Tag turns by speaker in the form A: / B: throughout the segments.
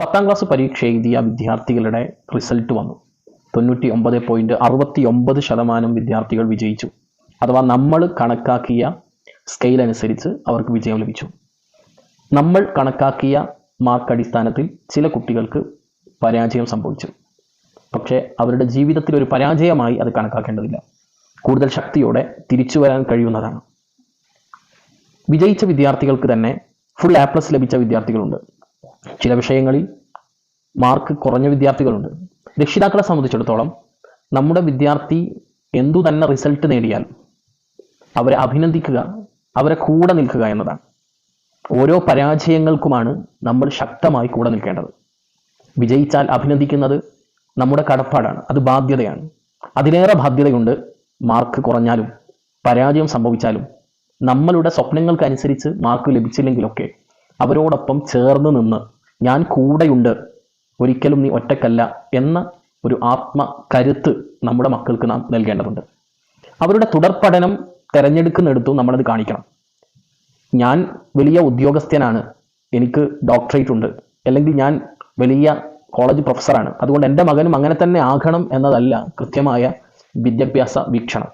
A: പത്താം ക്ലാസ് പരീക്ഷ എഴുതിയ വിദ്യാർത്ഥികളുടെ റിസൾട്ട് വന്നു. തൊണ്ണൂറ്റി ഒമ്പത് പോയിന്റ് അറുപത്തി ഒമ്പത് ശതമാനം വിദ്യാർത്ഥികൾ വിജയിച്ചു. അഥവാ നമ്മൾ കണക്കാക്കിയ സ്കെയിൽ അനുസരിച്ച് അവർക്ക് വിജയം ലഭിച്ചു. നമ്മൾ കണക്കാക്കിയ മാർക്ക് അടിസ്ഥാനത്തിൽ ചില കുട്ടികൾക്ക് പരാജയം സംഭവിച്ചു. പക്ഷേ അവരുടെ ജീവിതത്തിൽ ഒരു പരാജയമായി അത് കണക്കാക്കേണ്ടതില്ല. കൂടുതൽ ശക്തിയോടെ തിരിച്ചു വരാൻ കഴിയുന്നതാണ്. വിജയിച്ച വിദ്യാർത്ഥികൾക്ക് തന്നെ ഫുൾ എ പ്ലസ് ലഭിച്ച വിദ്യാർത്ഥികളുണ്ട്. ചില വിഷയങ്ങളിൽ മാർക്ക് കുറഞ്ഞ വിദ്യാർത്ഥികളുണ്ട്. രക്ഷിതാക്കളെ സംബന്ധിച്ചിടത്തോളം നമ്മുടെ വിദ്യാർത്ഥി എന്തു തന്നെ റിസൾട്ട് നേടിയാൽ അവരെ അഭിനന്ദിക്കുക അവരെ കൂടെ നിൽക്കുക എന്നതാണ്. ഓരോ പരാജയങ്ങൾക്കുമാണ് നമ്മൾ ശക്തമായി കൂടെ നിൽക്കേണ്ടത്. വിജയിച്ചാൽ അഭിനന്ദിക്കുന്നത് നമ്മുടെ കടപ്പാടാണ് അത് ബാധ്യതയാണ്. അതിലേറെ ബാധ്യതയുണ്ട് മാർക്ക് കുറഞ്ഞാലും പരാജയം സംഭവിച്ചാലും. നമ്മളുടെ സ്വപ്നങ്ങൾക്കനുസരിച്ച് മാർക്ക് ലഭിച്ചില്ലെങ്കിലൊക്കെ അവരോടൊപ്പം ചേർന്ന് നിന്ന് ഞാൻ കൂടെയുണ്ട് ഒരിക്കലും നീ ഒറ്റക്കല്ല എന്ന ഒരു ആത്മ കരുത്ത് നമ്മുടെ മക്കൾക്ക് നാം നൽകേണ്ടതുണ്ട്. അവരുടെ തുടർ പഠനം തിരഞ്ഞെടുക്കുന്നിടത്തും നമ്മളത് കാണിക്കണം. ഞാൻ വലിയ ഉദ്യോഗസ്ഥനാണ് എനിക്ക് ഡോക്ടറേറ്റ് ഉണ്ട് അല്ലെങ്കിൽ ഞാൻ വലിയ കോളേജ് പ്രൊഫസറാണ് അതുകൊണ്ട് എന്റെ മകനും അങ്ങനെ തന്നെ ആകണം എന്നതല്ല കൃത്യമായ വിദ്യാഭ്യാസ വീക്ഷണം.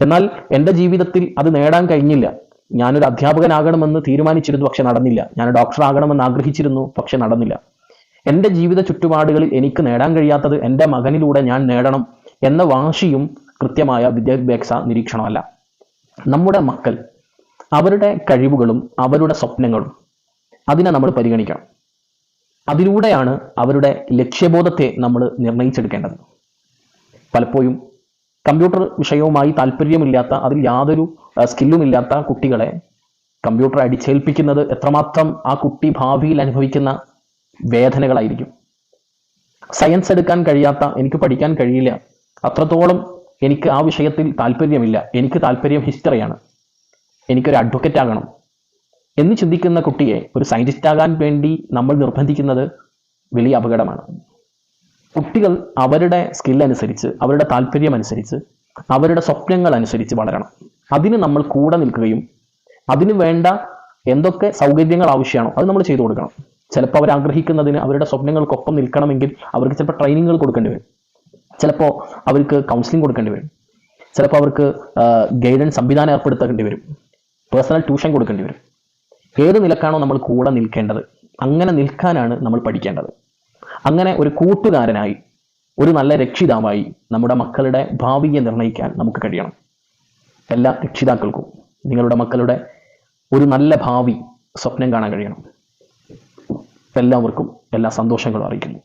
A: എന്നാൽ എന്റെ ജീവിതത്തിൽ അത് നേടാൻ കഴിഞ്ഞില്ല. ഞാനൊരു അധ്യാപകനാകണമെന്ന് തീരുമാനിച്ചിരുന്നു പക്ഷെ നടന്നില്ല. ഞാൻ ഡോക്ടർ ആകണമെന്ന് ആഗ്രഹിച്ചിരുന്നു പക്ഷെ നടന്നില്ല. എന്റെ ജീവിത ചുറ്റുപാടുകളിൽ എനിക്ക് നേടാൻ കഴിയാത്തത് എന്റെ മകനിലൂടെ ഞാൻ നേടണം എന്ന വാശിയും കൃത്യമായ വിദ്യാഭ്യാസ നിരീക്ഷണമല്ല. നമ്മുടെ മക്കൾ അവരുടെ കഴിവുകളും അവരുടെ സ്വപ്നങ്ങളും അതിനെ നമ്മൾ പരിഗണിക്കണം. അതിലൂടെയാണ് അവരുടെ ലക്ഷ്യബോധത്തെ നമ്മൾ നിർണയിച്ചെടുക്കേണ്ടത് പലപ്പോഴും കമ്പ്യൂട്ടർ വിഷയവുമായി താല്പര്യമില്ലാത്ത അതിൽ യാതൊരു സ്കില്ലും ഇല്ലാത്ത കുട്ടികളെ കമ്പ്യൂട്ടർ അടിച്ചേൽപ്പിക്കുന്നത് എത്രമാത്രം ആ കുട്ടി ഭാവിയിൽ അനുഭവിക്കുന്ന വേദനകളായിരിക്കും. സയൻസ് എടുക്കാൻ കഴിയാത്ത എനിക്ക് പഠിക്കാൻ കഴിയില്ല. അത്രത്തോളം എനിക്ക് ആ വിഷയത്തിൽ താല്പര്യമില്ല. എനിക്ക് താല്പര്യം ഹിസ്റ്ററിയാണ് എനിക്കൊരു അഡ്വക്കേറ്റ് ആകണം. എന്ന് ചിന്തിക്കുന്ന കുട്ടിയെ ഒരു സയന്റിസ്റ്റ് ആകാൻ വേണ്ടി നമ്മൾ നിർബന്ധിക്കുന്നത് വലിയ അപകടമാണ്. കുട്ടികൾ അവരുടെ സ്കിൽ അനുസരിച്ച് അവരുടെ താല്പര്യം അനുസരിച്ച് അവരുടെ സ്വപ്നങ്ങൾ അനുസരിച്ച് വളരണം. അതിന് നമ്മൾ കൂടെ നിൽക്കുകയും അതിന് വേണ്ട എന്തൊക്കെ സൗകര്യങ്ങൾ ആവശ്യമാണോ അത് നമ്മൾ ചെയ്തു കൊടുക്കണം. ചിലപ്പോൾ അവർ ആഗ്രഹിക്കുന്നതിന് അവരുടെ സ്വപ്നങ്ങൾക്കൊപ്പം നിൽക്കണമെങ്കിൽ അവർക്ക് ചിലപ്പോൾ ട്രെയിനിങ്ങുകൾ കൊടുക്കേണ്ടി വരും. ചിലപ്പോൾ അവർക്ക് കൗൺസിലിംഗ് കൊടുക്കേണ്ടി വരും. ചിലപ്പോൾ അവർക്ക് ഗൈഡൻസ് സംവിധാനം ഏർപ്പെടുത്തേണ്ടി വരും. പേഴ്സണൽ ട്യൂഷൻ കൊടുക്കേണ്ടി വരും. ഏത് നിലക്കാണോ നമ്മൾ കൂടെ നിൽക്കേണ്ടത് അങ്ങനെ നിൽക്കാനാണ് നമ്മൾ പഠിക്കേണ്ടത്. അങ്ങനെ ഒരു കൂട്ടുകാരനായി ഒരു നല്ല രക്ഷിതാവായി നമ്മുടെ മക്കളുടെ ഭാവിയെ നിർണയിക്കാൻ നമുക്ക് കഴിയണം. എല്ലാ രക്ഷിതാക്കൾക്കും നിങ്ങളുടെ മക്കളുടെ ഒരു നല്ല ഭാവി സ്വപ്നം കാണാൻ കഴിയണം. എല്ലാവർക്കും എല്ലാ സന്തോഷങ്ങളും അറിയിക്കുന്നു.